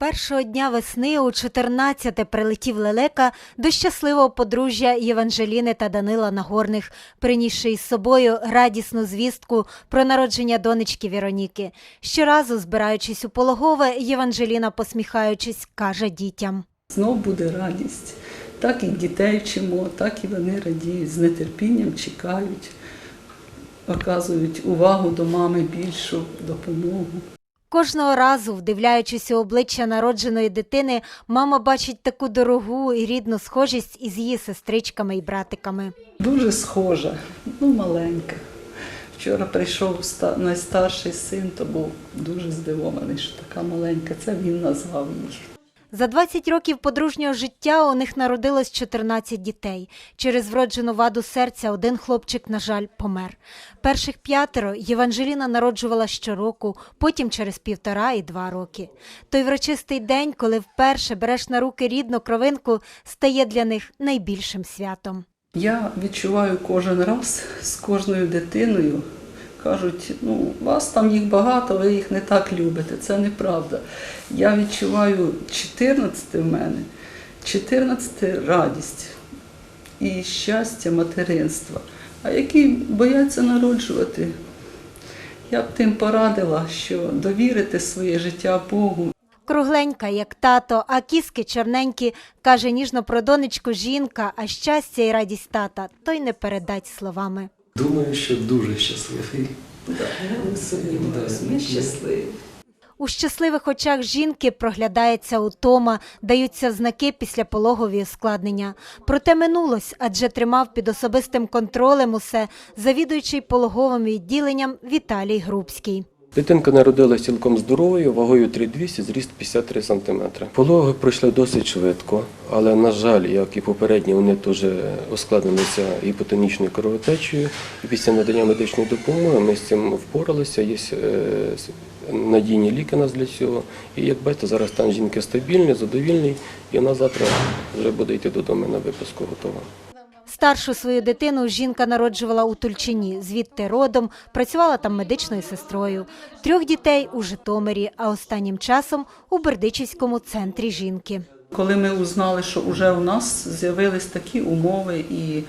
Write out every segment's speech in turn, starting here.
Першого дня весни у 14-те прилетів лелека до щасливого подружжя Єванжеліни та Данила Нагорних, принісши із собою радісну звістку про народження донечки Віроніки. Щоразу, збираючись у пологове, Єванжеліна, посміхаючись, каже дітям. Знов буде радість. Так і дітей вчимо, так і вони радіють, з нетерпінням чекають, оказують увагу до мами більшу допомогу. Кожного разу, вдивляючись у обличчя народженої дитини, мама бачить таку дорогу і рідну схожість із її сестричками і братиками. Дуже схожа, ну маленька. Вчора прийшов ста- найстарший син, то був дуже здивований, що така маленька. Це він назвав її. За 20 років подружнього життя у них народилось 14 дітей. Через вроджену ваду серця один хлопчик, на жаль, помер. Перших п'ятеро Єванжеліна народжувала щороку, потім через півтора і два роки. Той врочистий день, коли вперше береш на руки рідну кровинку, стає для них найбільшим святом. Я відчуваю кожен раз з кожною дитиною. Кажуть, ну, вас там їх багато, ви їх не так любите. Це неправда. Я відчуваю 14 в мене, 14 радість і щастя материнства. А які бояться народжувати, я б тим порадила, що довірити своє життя Богу. Кругленька, як тато, а кіски чорненькі, каже ніжно про донечку жінка, а щастя і радість тата, то й не передать словами. Думаю, що дуже щасливий. Да, ми сумніваємося, ми щасливі. У щасливих очах жінки проглядається утома, даються знаки після пологові ускладнення. Проте минулось, адже тримав під особистим контролем усе завідуючий пологовим відділенням Віталій Грубський. Дитинка народилась цілком здоровою, вагою 3200, зріст 53 см. Пологи пройшли досить швидко, але, на жаль, як і попередні, вони теж ускладнилися гіпотонічною кровотечею. І після надання медичної допомоги ми з цим впоралися. Є е, надійні ліки нас для цього. І як бачите, зараз стан жінки стабільний, задовільний, і вона завтра вже буде йти додому на виписку готова. Старшу свою дитину жінка народжувала у Тульчині, звідти родом, працювала там медичною сестрою. Трьох дітей у Житомирі, а останнім часом у Бердичівському центрі жінки. Коли ми узнали, що вже у нас з'явились такі умови і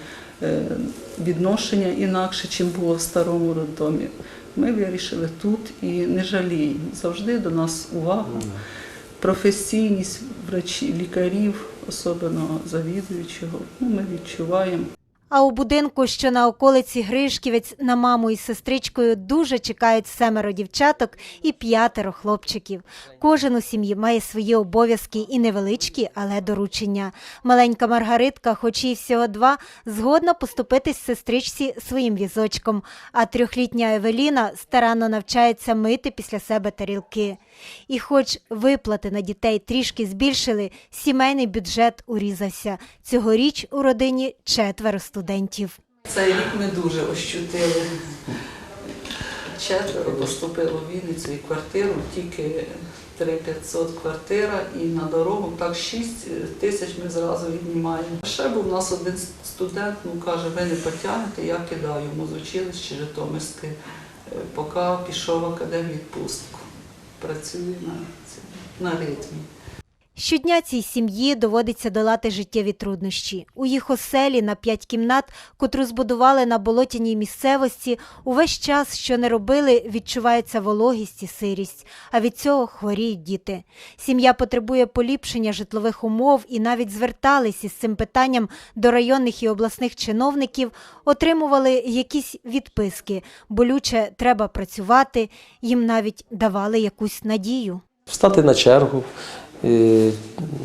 е, відношення інакше, чим було в старому роддомі, ми вирішили тут і не жаліємо. Завжди до нас увага, професійність врачі, лікарів, особливо завідуючого. Ну, ми відчуваємо. А у будинку, що на околиці Гришківець, на маму із сестричкою дуже чекають семеро дівчаток і п'ятеро хлопчиків. Кожен у сім'ї має свої обов'язки і невеличкі, але доручення. Маленька Маргаритка, хоч їй всього два, згодна поступитись сестричці своїм візочком. А трьохлітня Евеліна старанно навчається мити після себе тарілки. І хоч виплати на дітей трішки збільшили, сімейний бюджет урізався. Цьогоріч у родині четверо студентів. Цей рік ми дуже ощутили. Четверо поступило в Вінницю і квартиру, тільки 3500 квартира і на дорогу так 6 тисяч ми зразу віднімаємо. Ще був у нас один студент, ну каже, ви не потягнете, я кидаю йому з училища Житомирське, е, поки пішов в академію відпустку. Працює на, на ритмі. Щодня цій сім'ї доводиться долати життєві труднощі. У їх оселі на п'ять кімнат, котру збудували на болотяній місцевості, увесь час, що не робили, відчувається вологість і сирість, а від цього хворіють діти. Сім'я потребує поліпшення житлових умов і навіть звертались із цим питанням до районних і обласних чиновників, отримували якісь відписки. Болюче треба працювати, їм навіть давали якусь надію. Встати на чергу.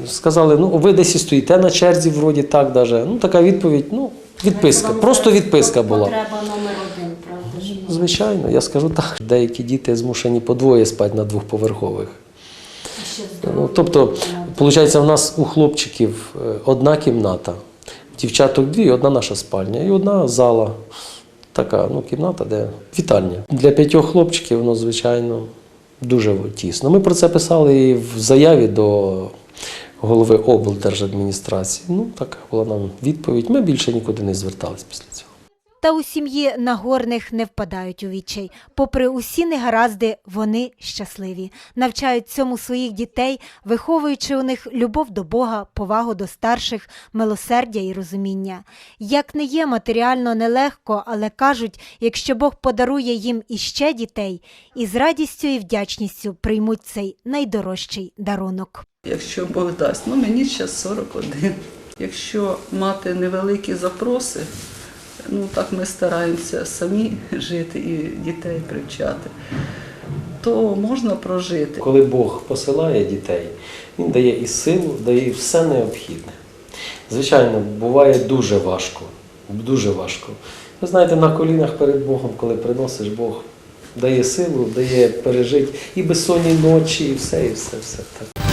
Сказали, ну ви десь і стоїте на черзі, вроді так даже. Ну, така відповідь, ну, відписка. Просто відписка була. Потреба номер один, правда? Звичайно, я скажу так. Деякі діти змушені по двоє спати на двохповерхових. Ну, тобто, виходить, у нас у хлопчиків е, одна кімната, дівчаток дві, одна наша спальня, і одна зала. Така ну, кімната, де вітальня. Для п'ятьох хлопчиків, ну, звичайно, дуже тісно. Ми про це писали і в заяві до голови облдержадміністрації. Ну, така була нам відповідь. Ми більше нікуди не звертались після цього. Та у сім'ї Нагорних не впадають у відчай. Попри усі негаразди, вони щасливі, навчають цьому своїх дітей, виховуючи у них любов до Бога, повагу до старших, милосердя і розуміння. Як не є матеріально нелегко, але кажуть, якщо Бог подарує їм іще дітей, і з радістю і вдячністю приймуть цей найдорожчий дарунок. Якщо Бог дасть, ну мені зараз 41. Якщо мати невеликі запроси, ну так ми стараємося самі жити і дітей привчати, то можна прожити. Коли Бог посилає дітей, Він дає і силу, дає і все необхідне. Звичайно, буває дуже важко. Дуже важко. Ви знаєте, на колінах перед Богом, коли приносиш Бог, дає силу, дає пережити і безсонні ночі, і все, і все, все. Так.